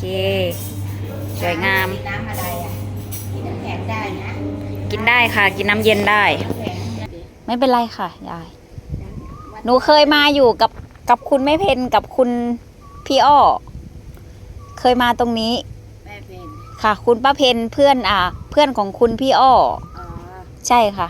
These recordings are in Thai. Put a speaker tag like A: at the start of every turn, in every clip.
A: เค สวยงาม
B: กินน้ำอะไรอะกินน้ำแข็งได้นะ
A: กินได้ค่ะ กินน้ำเย็นได้
B: น้ำแข็ง
A: ไม่เป็นไรค่ะยาย หนูเคยมาอยู่กับกับคุณไม่เพนกับคุณพี่อ้อ เคยมาตรงนี้
B: แม่เป็น
A: ค่ะ คุณป้าเพนเพื่อนอ่า เพื่อนของคุณพี่อ้อ
B: อ๋อ
A: ใช่ค่ะ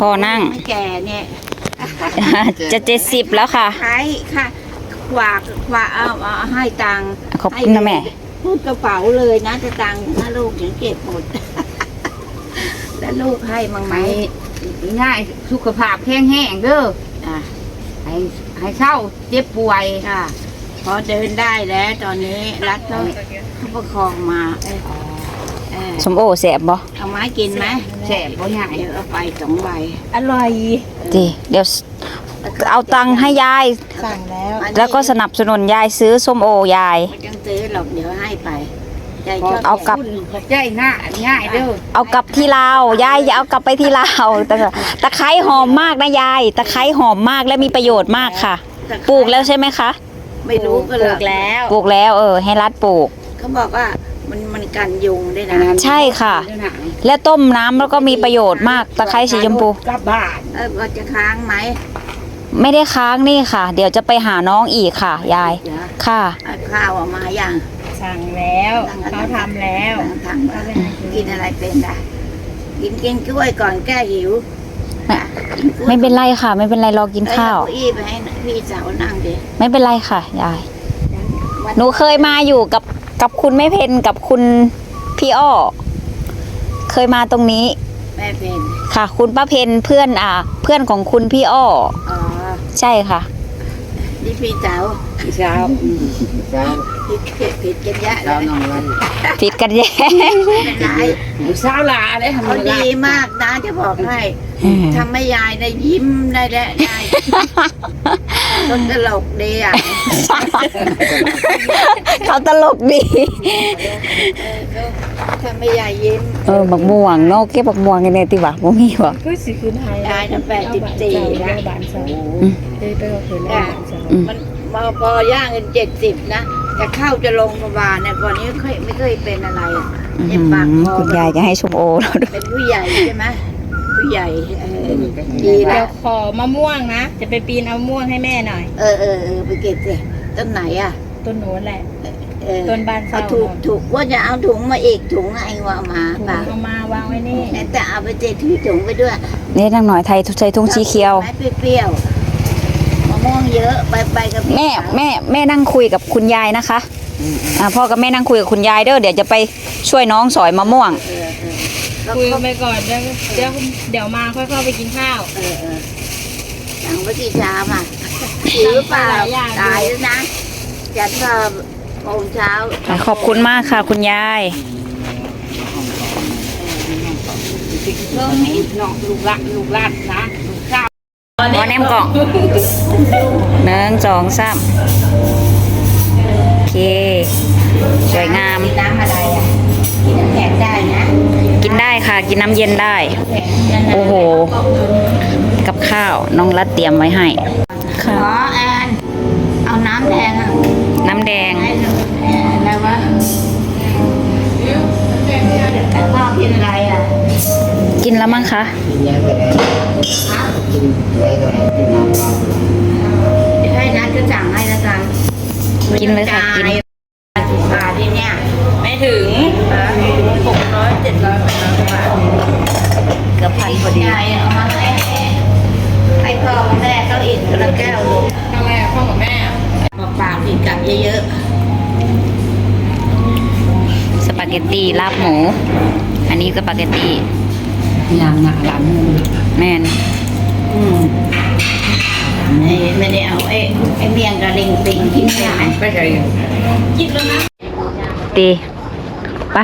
A: พอนั่ง
B: แก่เนี่ย
A: จะเจ็ดสิบแล้วค่ะ
B: ใช้ค่ะขวากขวาเอาเอาให้ตังค์
A: ขอบคุณนะแม่
B: พูดกระเป๋าเลยนะจะตังค์ถ้าลูกถึงเก็บหมด แล้วลูกให้มั้งไหม
C: ง่ายสุขภาพแข็งแรงเด้อ
B: อะ
C: ให้ให้เศร้าเจ็บป่วย
B: ค่ะ พอเดินได้แล้วตอนนี้รัดเขาเขาประคองมาเอ้ยเออ
A: สมโอแสบบ่
B: เอาไม้กินไหม
C: แสบบ่ง่าย
B: เดี๋ยวเอาไปสองใบ
C: อร่อย
A: ดีเดี๋ยวเอาตังค์ให้ยาย
C: สั่งแล้ว
A: แล้วก็สนับสนุนยายซื้อส้มโอยาย
B: ไม่ต้องซื้อหรอกเดี๋ยวให้ไปใจชบ
A: เอากลับ
C: ขอบใจง่ายง่ายเด้อ
A: เอากลับที่ลาวยายอย่าเอากลับไปที่ลาวตะตะไคร้หอมมากนะยาย ตะไคร้หอมมากและมีประโยชน์มากค่ะ ปลูกแล้วใช่ไหมคะ
B: ไม่รู้ก็เลย
A: ปลูกแล้วเออ ให้รัดปลูก
B: เขาบอกว่ามันมัน กันยุงด้วยนะ
A: ใช่ค่ะและต้มน้ำแล้วก็มีประโยชน์มากตะไคร้สีชมพู
C: กลับบ้าน
B: เออว่าจะค้างไหม
A: ไม่ได้ค้างนี่ค่ะ เดี๋ยวจะไปหาน้องอีกค่ะ ยาย
B: เดี๋ยว
A: ค่ะ
B: เอาข้าวออกมาอย่าง
C: สั่งแล้วเขาทำแล้ว
B: ทางกินอะไรเป็นล่ะกินกินกล้วยก่อนแก้หิว
A: ไม่
B: อะกินกล้วย
A: ไม่เป็นไรค่ะ ไม่เป็นไรรอกินข้าว
B: เอ้ยเอเก้อี้ไปให้พี่สาวนั่งดิ
A: ไม่เป็นไรค่ะยาย
B: วัน
A: หนูเคยมาอยู่กับ กับคุณไม่เพนกับคุณพี่อ้อ เคยมาตรงนี้
B: แม่เป็น
A: ค่ะ คุณป้าเพนเพื่อนอ่า เพื่อนของคุณพี่อ้อ
B: อ๋อ
A: ใช่ค่ะ
B: นี่พี่สาว
C: เช้า
B: ผิดผิดผิดกันเยอะเลย
A: ผิดกันแย่
B: เป็นไร
C: เช้าลาได้ทำ
B: เขาดีมากนะจะบอกให้ทำให้ยายได้ยิ้มได้และยายคนตลกดีอะ
A: เขาตลกดี
B: เออเขาทำให้ยายยิ้ม
A: เออบักม่วงเนาะเก็บบักม่วงกันเลยติวะบ่มีบ่
C: ก็สิคืนไทย
B: ยายน่ะแปดสิบสี่นะ
C: บานเช้า
A: อืม
C: ได้ไปก็คืนแล้วบานเช้า
A: อืม
B: มัน พอพอย่างเงินเจ็ดสิบนะจะเข้าจะลงโรงพยาบาลเนี่ยก่อนนี้ไม่เคยไม่เคยเป็นอะไรอะ
A: อื้อ
B: เจ็บ
A: หื
B: ปาก
A: อ
B: คอ
A: คุณยายจะให้ชมโอเราด้วย
B: เป็นผู้ใหญ่ใช่ไหมผู้ใหญ่เออดี
C: เดี๋
B: แล้
C: ยววขอมะม่วงนะ จะไปปีนเอามะม่วงให้แม่หน่อย
B: เออเออเออไปเก็บสิต้นไหนอะ
C: ต้นโน้นแหละ
B: เออ
C: ต้นบาน
B: เอา
C: เศร้า
B: ถุงถุงว่าจะเอาถุงมาอีกถุงไอ้ว่ามา
C: ถุง
B: เปล่า
C: เอามาวางไว้นี่
B: แต่เอาไปเจถือถุงไปด้วย
A: นี่นางหน่อยไทยใส่ทุ่งสีเขียว
B: ไม้เปรี้ยวๆมะม่วง เยอะไปไปกับพี่
A: แม่
B: สาว
A: แม่แม่นั่งคุยกับคุณยายนะคะอ่าพ่อกับแม่นั่งคุยกับคุณยายเด้อเดี๋ยวจะไปช่วยน้องสอยมะม่วง
B: เออเออแล้ว
C: คุย
B: ก็
C: ไปก่อนเดี๋ยวเดี๋ยวเดี๋ยวมาค่อยเข้าไปกินข้าว
B: เออเออสั่งไว้กี่ชามอะหิวหรือเปล่า
C: หลายอย่าง
B: ตายแล้วนะจัดก็โมงเช้า
A: ขอบคุณมากค่ะ คุณยาย
C: เริ่มนี้น้องลูกละลูกลาดนะลูก ข้าว
A: หมอแนมกล่องหนึ่งสองสามโอเค สวยงาม
B: กินน้ำอะไรอะกินน้ำแข็งได้นะ
A: กินได้ค่ะ กินน้ำเย็นได้
B: แข็งนั่นน่ะ
A: โอ้โห กับข้าวน้องรัดเตรียมไว้ให้
B: ข
A: ค่ะ
B: อแอนเอาน้ำแดงอะ
A: น้ำแดง
B: ให้อะไรวะแต่พ่อกินอะไรอะ
A: กินแล้วมั้งคะ
B: เดี๋ยวให้นัดจะสั่งให้แล้วกัน
A: กินเลยค่ะกิน
B: สิบบาทที่เนี่ย
C: ไม่ถึง
B: หกร้อยเจ็ดร้อยแปดร้อยบาท
A: เกือบพันพอดี
B: ยายเอามาให้ให้พ่อกับแม่เขาอีกคนละแก้วลูก
C: ทำไมพ่อกับแม่
B: มาปากกินกับเยอะ
A: สปาเกตตี้ลาบหมู อันนี้สปาเกตตี้
C: ยางหนาหลัง
A: แม่น
B: ๆอืมไอ้ไม่ได้เอาไอ้ไอ้เมียงกระลิงปิงกินไม่ได้
C: ไม่ใช่
B: กินแล้วนะ
A: ตีไป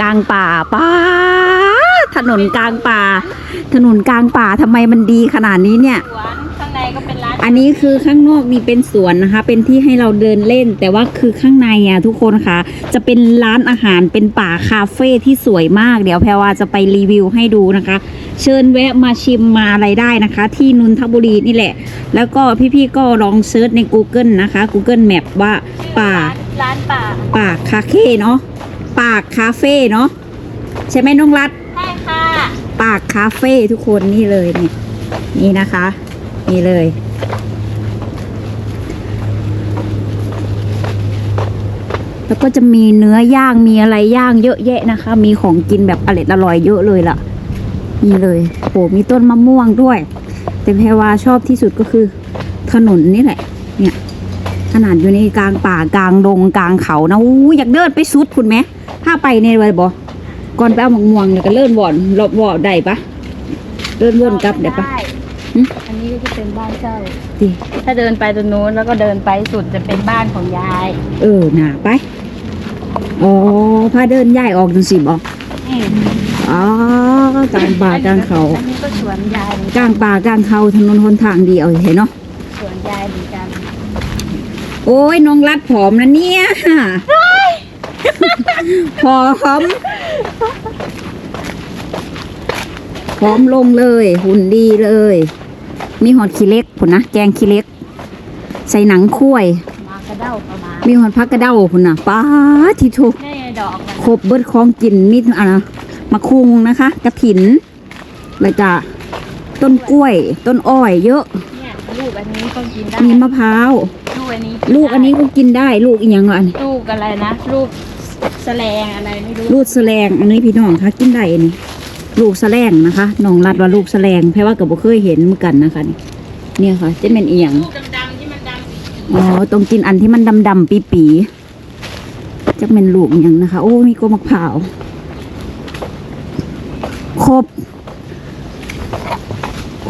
A: กลางป่าป้าถนนกลางป่า ถนนกลางป่าทำไมมันดีขนาดนี้เนี่ย
C: หวานข้างในก็เป็นร้าน
A: อันนี้คือข้างนอกนี่เป็นสวนนะคะ เป็นที่ให้เราเดินเล่น แต่ว่าคือข้างในอะทุกคนค่ะ จะเป็นร้านอาหารเป็นป่าคาเฟ่ที่สวยมาก เดี๋ยวแพรวาจะไปรีวิวให้ดูนะคะ เชิญแวะมาชิมมาอะไรได้นะคะ ที่นนทบุรีนี่แหละ แล้วก็พี่ๆก็ลองเซิร์ชใน Google นะคะ Google Map ว่าป่า
C: ร้านป่า
A: ปากคาเฟ่เนาะปากคาเฟ่เนาะใช่ไหมน้องรัด
C: ใช่ค่ะ
A: ปากคาเฟ่ทุกคนนี่เลยเนี่ยนี่นะคะ นี่เลย แล้วก็จะมีเนื้อย่างมีอะไรย่างเยอะแยะนะคะ มีของกินแบบอร่อยอร่อยเยอะเลยล่ะ นี่เลยโหมีต้นมะม่วงด้วย แต่แพรวาชอบที่สุดก็คือ ถนนนี่แหละ เนี่ยขนาดอยู่ในกลางป่ากลางดงกลางเขานะอู้อยากเดินไปสุดคุณไหมถ้าไปในไว้บอก่อนไปเอาหมกม่วงเนี่ยก็เลื่อนว่อนรอบว่อได้ปะเลื่อนวนกลับได้ปะ
C: อันนี้ก็จะเป็นบ้านเจ้า
A: ดิ
C: ถ้าเดินไปตรงนู้นแล้วก็เดินไปสุดจะเป็นบ้านของยาย
A: เออน่ะไปอ๋อพาเดินย้ายออกจังสิบอกอ๋อกลางป่ากลางเขา
C: อันนี้ก็สวนยายเหมือน
A: ก
C: กัน
A: ลางป่ากลางเขาถนนหนทางเดียวเห็นเนาะ
C: สวนยายเหมือนกัน
A: โอ้ยน้องรัดผอมนะเนี่ยผอมผอมลงเลย หุ่นดีเลย มีหอดขี้เล็กผุนนะแกงขี้เล็ก ใส่หนังคุ้ย
C: มากระเด้าประมาณ
A: มีหอดพักกระเด้าผุนนะป้าทิโท
C: แม่ดอกมัน
A: ครบเบิดของกินมีอะมะคุงนะคะ กระถินแล้วก็ต้นกล้วย ต้นอ้อยเยอะ
C: เนี่ยลูกอันนี้ก็กินได้
A: มีมะพร้าว
C: ลูกอันนี้
A: ลูกอันนี้ก็กินได้ลูกอีกอย่างอะ
C: ลูกอะไรนะลูกแสลงอะไรไม่รู้
A: ลูกแสลงอันนี้พี่น้องคะกินได้อันนี่ ลูกแสลงนะคะน้องรัดว่าลูกแสลงแพรว่ากับบ่เคยเห็นเหมือนกันนะคะนี่เนี่ยค่ะจะเป็นอีหยัง
C: ลูกดำๆที่มันดำ
A: อ๋อต้องกินอันที่มันดำๆปีปีๆจะเป็นลูกอหย่างนะคะ โอ้มีกล้วยมะพร้าวครบ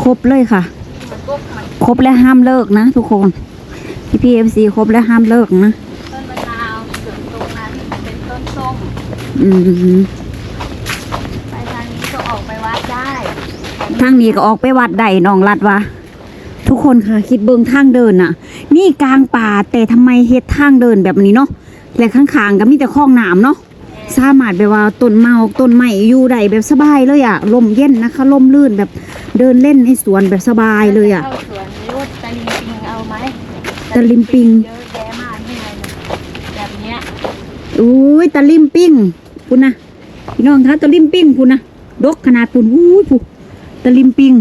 A: ครบเลยค่ะ
C: มันก็มัน
A: ครบและห้ามเลิกนะทุกคนพี่พีเอฟซีครบและห้ามเลิกนะ
C: ต้นมะนาวส่วนตรงนั้นเป็นต้นส้ม
A: อืม
C: ไปทางนี้ก็ออกไปวัดได้
A: ทางนี้ก็ออกไปวัดใดน้องรัดวะทุกคนค่ะคิดเบิงทางเดินน่ะ นี่กลางป่าแต่ทำไมเฮ็ดทางเดินแบบนี้เนาะและข้างๆก็มีแต่คลองน้ำเนาะสามารถแบบว่าต้นเมาต้นไม้อยู่ได้แบบสบายเลยอะลมเย็นนะคะลมลื่นแบบเดินเล่นในสวนแบบสบายเลยอะ
C: เข้าสวนรูดตะลิงปิงเอาไหม
A: ตะลิงปิง
C: เยอะแยะมากที่ไหนแบบเนี้ย
A: อุ้ยตะลิมปิ้งพุ่นนะพี่น้องคะตะลิมปิ้งพุ่นนะดกขนาดพุ่นอุ้ยพุ่น ตะลิมปิ้ง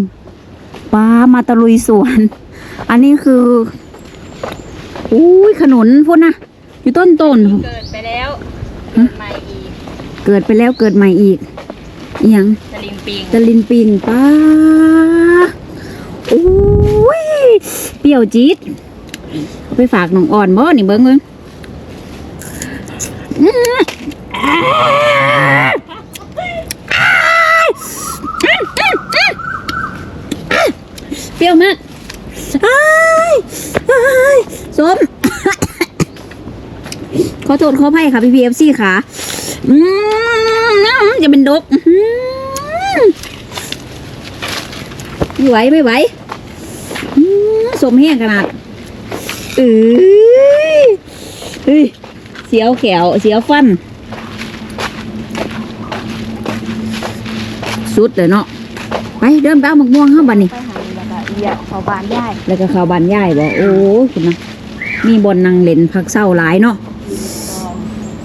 A: ป้ามาตะลุยสวน อันนี้คืออุ้ยขนุนพุ่นนะอยู่ต้นต้น
C: เกิดไปแล้วเกิดใหม่อีก
A: เกิดไปแล้วเกิดใหม่อีกอหยัง
C: ตะลิงปิง
A: ตะลิมปิ้งป้าอุ้ยเปรี้ยวจี๊ดเอาไปฝากน้องอ่อนบ่นี่เบิ้งเบิ้งอื้ออ้า เป รี้ยวมากอ้ายอ้ายสม ขอโทษขออภัยค่ะพี่พีเอฟซีค่ะอืมจะเป็นดกไม่ไหวไม่ไหวสมแห้งขนาดเอ้ยเฮ้ยเสียวแขวเสียวฟัน สุดเลยเนาะไปเดินไปเอาหมกม่วงเข้าบันนี่
C: ไปหาแล้วก็เขาบานได้
A: แล้วก็เข้าวบ้านยายบอกโอ้คุณนะมีบนนางเล่นพักเศร้าหลายเนาะ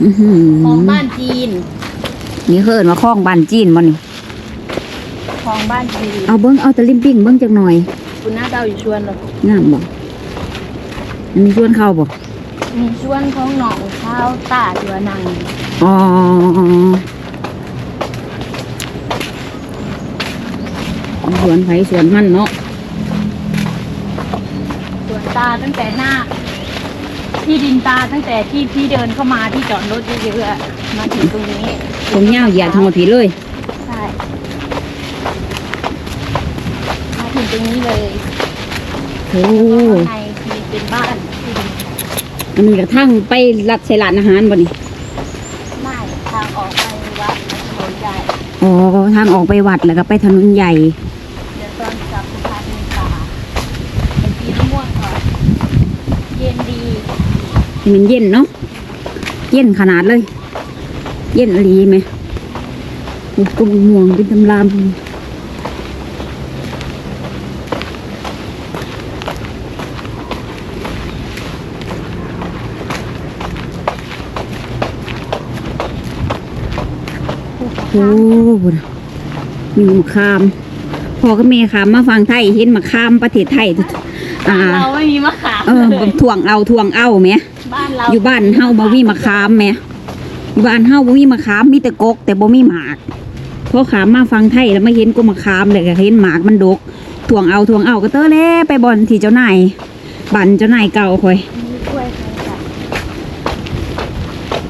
A: อื้อหือ
C: ของบ้านจีน
A: นี่เขาเอินว่าคล้องบ้านจีนบ่นี่
C: ของบ้านจีน
A: เอาเบิ้งเอาตะลิมปิ้งเบิ้งจักหน่อย
C: คุณน้าเจ้าอยู่ชวนเลย
A: งามบ่อันนี้ชวนเข้าบ่
C: มีชวนของหนองข้าวตาตัวนัง
A: อ๋อสวนไผสวนมันเนาะ
C: ตาตั้งแต่หน้า ที่ดินตาตั้งแต่ที่พี่เดินเข้ามาที่จอดรถเยอะๆอะมาถึงตรงนี้
A: ผมยาวเหยียดทั้งหมดผีเลย
C: ใช่มาถึงตรงนี้เลย
A: โอ้
C: ข้างในคือเป็นบ้านที่ดิน
A: อันนี้กระทั่งไปรัดใส่ร้านอาหารบ่นี่
C: ไม่ทางออกไปวัดถนนใหญ่
A: อ๋อทางออกไปวัดแล้วก็ไปถนนใหญ่
C: เดี๋ยวตอนกลับสุพรรณมีป่า
A: โให้ มันเย็นเนาะเย็นขนาดเลย เย็นอหลีไหมโอ้กลมม่วงเป็นตำรามโอ้บุญมีมะขาม พอกับแม่ขามมาฟังไทยเห็นมะขามประเทศไทย อ่า
C: เราไม่มีมะขาม
A: เออ
C: เลย
A: ถ่วงเอาถ่วงเอาไหม
C: บ้านเรา
A: อยู่บ้านเฮาบ่มีมะขามแหม่อยู่บ้านเฮาบ่มีมะขามมีแต่กก แต่บ่มีหมากพอขามมาฟังไทยแล้วมาเห็นก็มะขามเลยก็เห็นหมากมันดกถ่วงเอาถ่วงเอาก็เตอแล้วไปบ่อนที่เจ้านายบันเจ้านายเก่าคอย
C: มีกล้วยใครจ้ะ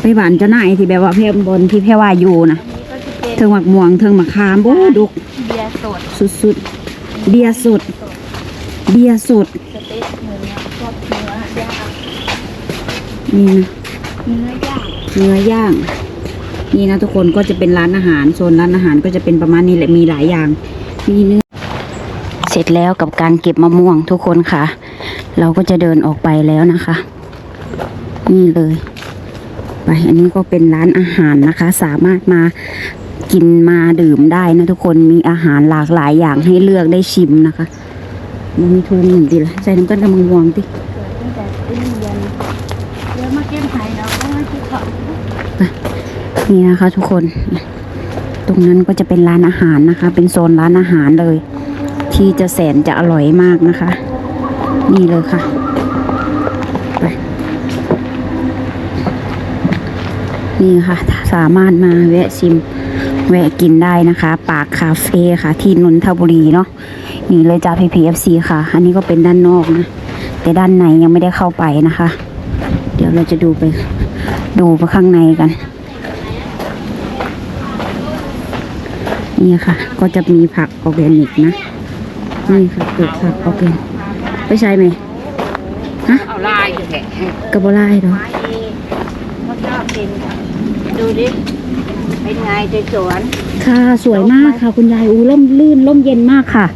A: ไปบ้านเจ้านายที่แบบว่าเพมบนที่แพรว่าอยู่นะ
C: อันนี้ก็จะเป็น
A: เทิงหมักม่วงเทิงมะขามโอ้ดก
C: เบียร์สด
A: สุดๆ เบียร์สด เบียร์สด
C: สเต็กเนื้อชอบเนื้อย่าง
A: นี่นะ
C: เนื้อย่าง
A: เนื้อย่าง นี่นะทุกคนก็จะเป็นร้านอาหารโซนร้านอาหารก็จะเป็นประมาณนี้แหละมีหลายอย่างมีเนื้อเสร็จแล้วกับการเก็บมะม่วงทุกคนค่ะ เราก็จะเดินออกไปแล้วนะคะ นี่เลย ไปอันนี้ก็เป็นร้านอาหารนะคะ สามารถมากินมาดื่มได้นะทุกคนมีอาหารหลากหลายอย่างให้เลือกได้ชิมนะคะมันมีทุนหนึ่งดีละใส่น้ำกันกับมะม่วงติ
C: เกิดตั้งแต่ต้นเย็นเดี๋ยวมาเก็บไข่เราก็มาคิดเขา
A: นี่นะคะ ทุกคน ตรงนั้นก็จะเป็นร้านอาหารนะคะ เป็นโซนร้านอาหารเลย ที่จะแสนจะอร่อยมากนะคะ นี่เลยค่ะไปนี่ค่ะ สามารถมาแวะชิมแวะกินได้นะคะ ปากคาเฟ่ค่ะ ที่นนทบุรีเนาะนี่เลยจ้า PPFC ค่ะ อันนี้ก็เป็นด้านนอกนะ แต่ด้านในยังไม่ได้เข้าไปนะคะ เดี๋ยวเราจะดูไป ดูไปข้างในกัน นี่ค่ะ ก็จะมีผักออร์แกนิกนะ นี่ค่ะปลูกผักออร์แกนิกไม่ใช่ไหมฮะ
B: เอาลายแหละ
A: กระบอกไล่เหรอ
B: ไม้เขาชอบกินดูดิ เป็นไงในสวน
A: ค่ะสวยมากค่ะ คุณยายอู้ร่มลื่นร่มเย็นมากค่ะ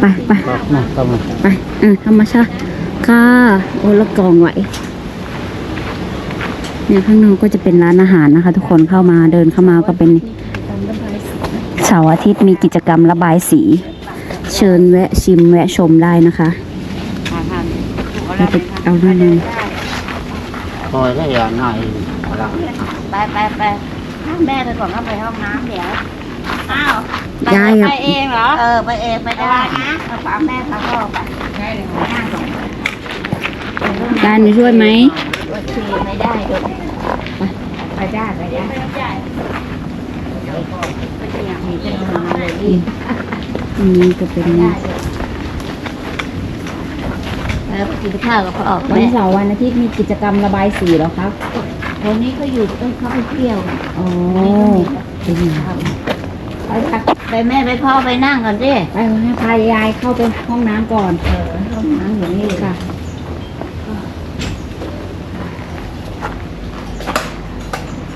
A: ไปไป
D: ครับมาเข้ามา
A: ไปเออธรรมชาติค่ะโอ้ละกองไหวเนี่ยข้างนอกก็จะเป็นร้านอาหารนะคะ ทุกคนเข้ามาเดินเข้ามาก็เป็น เสาร์อาทิตย์มีกิจกรรมระบายสี เชิญแวะชิมแวะชมได้นะคะเราไปเอาหน้าหนึ่ง
D: คอยได้ยาหน่อยเรา
B: ไปไปไปแม่ไปก่อนก็ไปห้องน้ำเดี๋ยวอ้าว
A: ยาย
C: ไป
A: อะ
C: เองเหรอ
B: เออไปเองไปได้นะเอาฝากแม่ฝากพ่อไปได้เลยนั่งก่อน
A: ยายหนูช่วยไหม
B: โอเคไม่ได้เดี๋ยวไปได้ไปได้ไปได้ก็ อยากมีเป็นมาเลยดิ
A: อันนี้ก็เป็น
B: ได้แล้วกินข้าวกับพ่อ
A: วัน
B: แม่
A: เสาร์วันอาทิตย์มีกิจกรรมระบายสีเหรอครับ
B: คนนี้ก็อยู่เอ้ยเขาไปเที่ยว
A: อ๋อเป็นไง
B: ไปค่ะไปแม่ไปพ่อไปนั่งก่อนดิ
A: ไปให้พายายเข้าไปห้องน้ำก่อน
B: เออห้องน้ำอยู่นี่
A: ค่ะ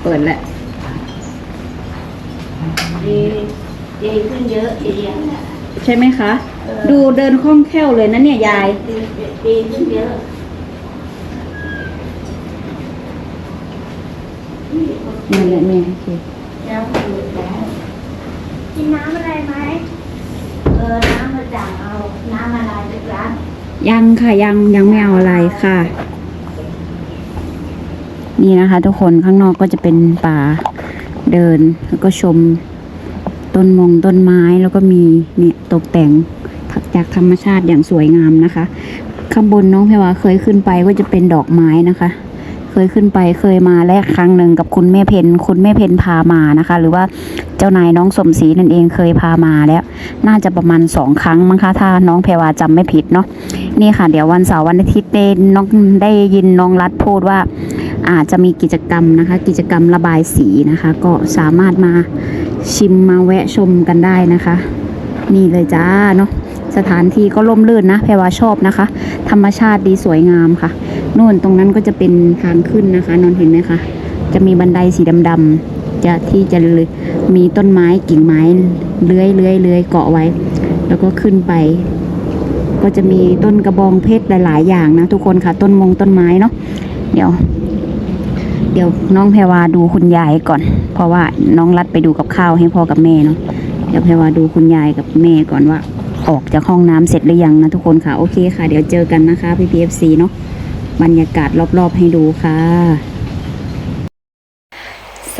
A: เปิดแหละ
B: ดีดีขึ้นเยอะทีเดียว
A: ใช่ไหมคะ ดูเดินคล่องแคล่วเลยนะเนี่ยยาย
B: ดีดีขึ้นเยอะ
A: นี่แหละแม่โอเค
B: แล้วอยู่แล้ว
C: กินน้ำอะไรไหม
B: เออน้ำมาจากเอาน้ำอะไรไปร้าน
A: ยังค่ะยังยังไม่เอาอะไรค่ะ นี่นะคะ ทุกคนข้างนอกก็จะเป็นป่า เดินแล้วก็ชมต้นมงต้นไม้แล้วก็มีเนี่ยตกแต่งจากธรรมชาติอย่างสวยงามนะคะ ข้างบนน้องเพวาเคยขึ้นไปก็จะเป็นดอกไม้นะคะ เคยขึ้นไปเคยมาและครั้งหนึ่งกับคุณแม่เพนคุณแม่เพนพามานะคะ หรือว่าเจ้านายน้องสมศรีนั่นเองเคยพามาแล้ว น่าจะประมาณสองครั้งมั้งคะถ้าน้องเพวาจำไม่ผิดเนาะนี่ค่ะ เดี๋ยววันเสาร์วันอาทิตย์ได้น้องได้ยินน้องรัดพูดว่า อาจจะมีกิจกรรมนะคะ กิจกรรมระบายสีนะคะ ก็สามารถมาชิมมาแวะชมกันได้นะคะ นี่เลยจ้าเนาะสถานที่ก็ร่มรื่นนะแพรวาชอบนะคะ ธรรมชาติดีสวยงามค่ะนู่นตรงนั้นก็จะเป็นทางขึ้นนะคะนนเห็นไหมคะจะมีบันไดสีดำๆจะที่จะเลยมีต้นไม้กิ่งไม้เลื้อยเลื้อยเลื้อยเกาะไว้ แล้วก็ขึ้นไป ก็จะมีต้นกระบองเพชรหลาย ๆ อย่างนะทุกคนค่ะ ต้นมงต้นไม้เนาะเดี๋ยว เดี๋ยวน้องแพรวาดูคุณยายก่อน เพราะว่าน้องรัดไปดูกับข้าวให้พ่อกับแม่เนาะเดี๋ยวแพรวาดูคุณยายกับแม่ก่อนว่า ออกจากห้องน้ำเสร็จหรือยังนะทุกคนค่ะโอเคค่ะ เดี๋ยวเจอกันนะคะพี่พีเอฟซีเนาะบรรยากาศรอบๆให้ดูค่ะ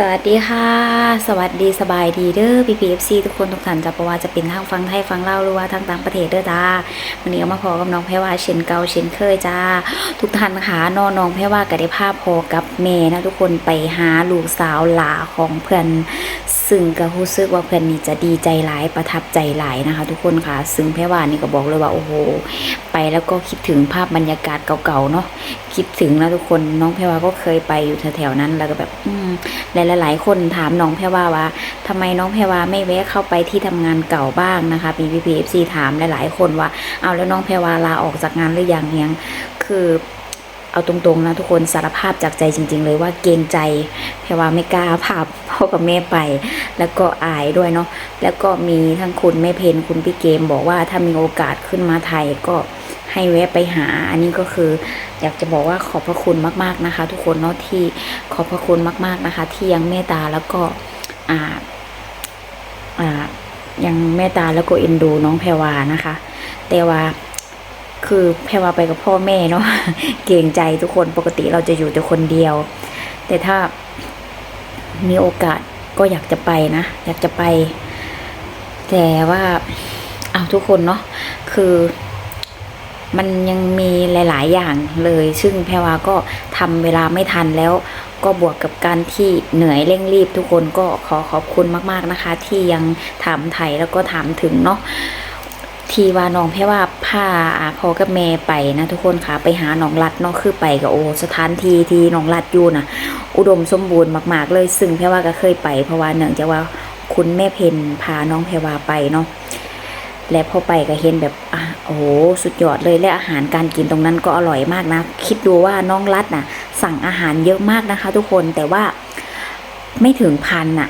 A: วัสดีค่ะ สวัสดีสบายดีเด้อพี่พีเอฟซีทุกคนทุกท่านจะประว่าจะเป็นทางฟังไทยฟังเล่าหรือว่าทางต่างประเทศเด้อจ้าวันนี้ก็มาพอกับน้องแพรว่าเช่นเก่าเช่นเคยจ้า ทุกท่านค่ะน้องน้องแพรว่าก็ได้พาพพอกับแม่นะทุกคนไปหาลูกสาวหลาของเพื่อนซึ่งก็รู้สึกว่าเพื่อนนี่จะดีใจหลายประทับใจหลายนะคะ ทุกคนค่ะ ซึ่งแพรว่านี่ก็บอกเลยว่าโอ้โห ไปแล้วก็คิดถึงภาพบรรยากาศเก่าๆเนาะคิดถึงนะทุกคนน้องแพรว่าก็เคยไปอยู่แถวๆนั้นแล้วก็แบบอืมหลายๆคนถามน้องแพรวาว่าทำไมน้องแพรว่าไม่แวะเข้าไปที่ทำงานเก่าบ้างนะคะมีพีพีเอฟซีถามหลายๆคนว่าเอาแล้วน้องแพรว่าลาออกจากงานหรือยังยังคือ เอาตรงๆนะทุกคนสารภาพจากใจจริง ๆ เลยว่าเกรงใจแพรว่าไม่กล้าพาพ่อกับแม่ไป แล้วก็อายด้วยเนาะแล้วก็มีทั้งคุณแม่เพนคุณพี่เกม บอกว่าถ้ามีโอกาสขึ้นมาไทยก็ให้แวะไปหา อันนี้ก็คือ อยากจะบอกว่าขอบพระคุณมาก ๆนะคะ ทุกคนเนาะที่ขอบพระคุณมาก ๆนะคะ ที่ยังเมตตาแล้วก็อ่าอ่ายังเมตตาแล้วก็เอ็นดูน้องแพรวานะคะ แต่ว่า คือแพรวาไปกับพ่อแม่เนาะเกรงใจทุกคนปกติเราจะอยู่แต่คนเดียว แต่ถ้ามีโอกาสก็อยากจะไปนะ อยากจะไป แต่ว่าเอาทุกคนเนาะคือมันยังมีหลาย ๆ อย่างเลย ซึ่งแพรวาก็ทำเวลาไม่ทันแล้ว ก็บวกกับการที่เหนื่อยเร่งรีบทุกคนก็ขอขอบคุณมาก ๆ นะคะ ที่ยังถามไทยแล้วก็ถามถึงเนาะ ทีว่าน้องแพ่ว่าพาพ่อกับแม่ไปนะทุกคนค่ะไปหาน้องรัดเนาะคือไปกับโอสถานที่ที่น้องรัดอยู่นะอุดมสมบูรณ์มาก ๆ เลย ซึ่งแพ่ว่าก็เคยไป เพราะว่าเนื่องจากว่าคุณแม่เพนพาน้องแพรวาไปเนาะและพอไปก็เห็นแบบอะโอ้โหสุดยอดเลยและอาหารการกินตรงนั้นก็อร่อยมากนะ คิดดูว่าน้องรัดน่ะ สั่งอาหารเยอะมากนะคะ ทุกคนแต่ว่าไม่ถึงพันน่ะ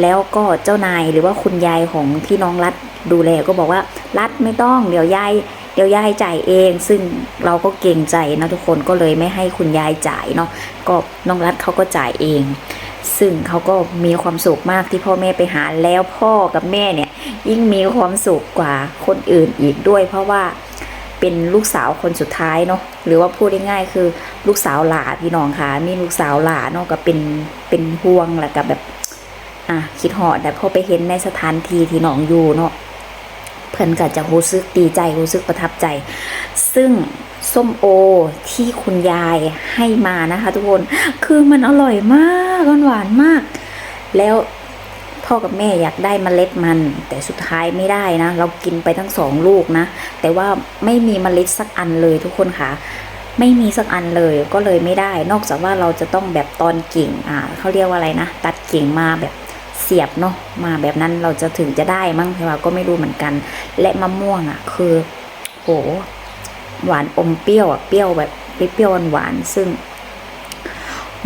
A: แล้วก็เจ้านายหรือว่าคุณยายของที่น้องรัดดูแลก็บอกว่ารัดไม่ต้องเดี๋ยวยายเดี๋ยวยายจ่ายเอง ซึ่งเราก็เกรงใจนะทุกคนก็เลยไม่ให้คุณยายจ่ายเนาะก็น้องรัดเขาก็จ่ายเอง ซึ่งเขาก็มีความสุขมากที่พ่อแม่ไปหาแล้วพ่อกับแม่เนี่ยยิ่งมีความสุขกว่าคนอื่นอีกด้วย เพราะว่าเป็นลูกสาวคนสุดท้ายเนาะหรือว่าพูดง่ายๆคือลูกสาวหลาพี่น้องค่ะมีลูกสาวหลาเนาะก็เป็นเป็นห่วงแหละกับแบบ อะคิดหอดแต่พอไปเห็นในสถานที่ที่น้องอยู่เนาะเพิ่นก็จะรู้สึกดีใจรู้สึกประทับใจ ซึ่งส้มโอที่คุณยายให้มานะคะ ทุกคนคือมันอร่อยมากมันหวานมาก แล้วพ่อกับแม่อยากได้เมล็ดมัน แต่สุดท้ายไม่ได้นะ เรากินไปทั้งสองลูกนะ แต่ว่าไม่มีเมล็ดสักอันเลยทุกคนค่ะ ไม่มีสักอันเลยก็เลยไม่ได้ นอกจากว่าเราจะต้องแบบตอนกิ่งอ่าเขาเรียกว่าอะไรนะ ตัดกิ่งมาแบบ สียบเนาะมาแบบนั้นเราจะถึงจะได้มั้งแต่ว่าก็ไม่รู้เหมือนกัน และมะม่วงอะ คือโหหวานอมเปรี้ยวอะเปรี้ยวแบบเปรี้ยวหวานซึ่ง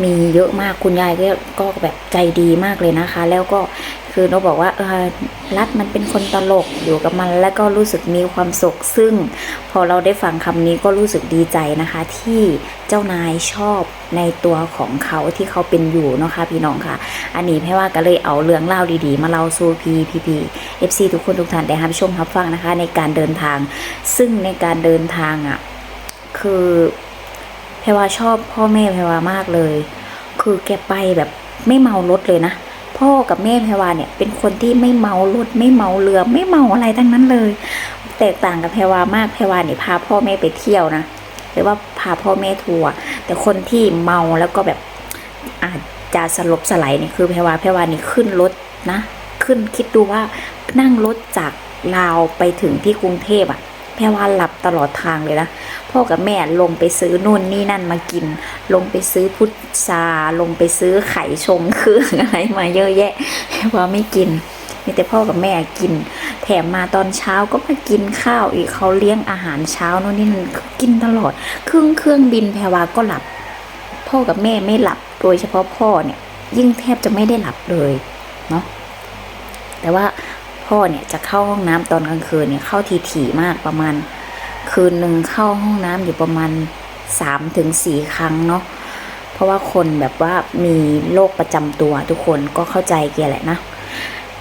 A: มีเยอะมากคุณยายก็ก็แบบใจดีมากเลยนะคะ แล้วก็ คือเราบอกว่าเออรัดมันเป็นคนตลกอยู่กับมันแล้วก็รู้สึกมีความสุข ซึ่งพอเราได้ฟังคำนี้ก็รู้สึกดีใจนะคะ ที่เจ้านายชอบในตัวของเขาที่เขาเป็นอยู่เนาะคะพี่น้องค่ะ อันนี้แพ่ว่าก็เลยเอาเรื่องเล่าดีๆ มาเล่าสู่พีพีพีเอฟซีทุกคนทุกท่านได้รับชมรับฟังนะคะ ในการเดินทาง ซึ่งในการเดินทางอะคือแพรว่าชอบพ่อแม่แพรว่ามากเลย คือแกไปแบบไม่เมารถเลยนะ พ่อกับแม่แพรวาเนี่ยเป็นคนที่ไม่เมารถไม่เมาเรือไม่เมาอะไรทั้งนั้นเลย แตกต่างกับแพรวามากแพรวาเนี่ยพาพ่อแม่ไปเที่ยวนะหรือว่าพาพ่อแม่ทัวร์แต่คนที่เมาแล้วก็แบบอาจจะสลบสลายเนี่ยคือแพรวาแพรวานี่ขึ้นรถนะ ขึ้นคิดดูว่านั่งรถจากลาวไปถึงที่กรุงเทพอะ แพรว่าหลับตลอดทางเลยนะพ่อกับแม่ลงไปซื้อนู่นนี่นั่นมากิน ลงไปซื้อพุทราลงไปซื้อไข่ชงเครื่องอะไรมาเยอะแยะแพรว่าไม่กินมีแต่พ่อกับแม่กิน แถมมาตอนเช้าก็มากินข้าวอีกเขาเลี้ยงอาหารเช้าโน่นนี่นั่นกินตลอด เครื่องเครื่องบินแพรวาก็หลับ พ่อกับแม่ไม่หลับโดยเฉพาะพ่อเนี่ย ยิ่งแทบจะไม่ได้หลับเลยเนาะแต่ว่า พ่อเนี่ยจะเข้าห้องน้ำตอนกลางคืนเนี่ยเข้าทีถี่ๆมากประมาณ คืนหนึ่งเข้าห้องน้ำอยู่ประมาณสามถึงสี่ครั้งเนาะเพราะว่าคนแบบว่ามีโรคประจำตัวทุกคนก็เข้าใจเกียแหละนะ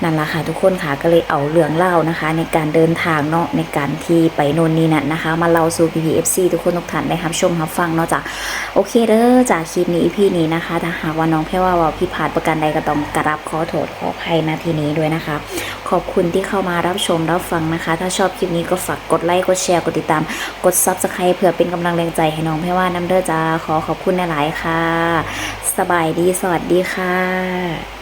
A: นั่นแหละค่ะทุกคนค่ะก็เลยเอาเรื่องเล่านะคะ ในการเดินทางเนาะในการที่ไปโน่นนี่นั่นนะคะ มาเล่าสู่ PPFC ทุกคนทุกท่านได้รับชมรับฟังเนาะจ้ะโอเคเด้อจากคลิปนี้พี่นี้นะคะ ถ้าหากว่าน้องแพ่ว่าว่าพี่ผาดประกันใดก็ต้องกราบขอโทษขออภัยนาทีนี้ด้วยนะคะ ขอบคุณที่เข้ามารับชมรับฟังนะคะ ถ้าชอบคลิปนี้ก็ฝากกดไลค์กดแชร์กดติดตาม กด Subscribe เพื่อเป็นกำลังแรงใจให้น้องแพ่ว่าน้ำเด้อจ้าขอขอบคุณหลายๆค่ะ สบายดีสวัสดีค่ะ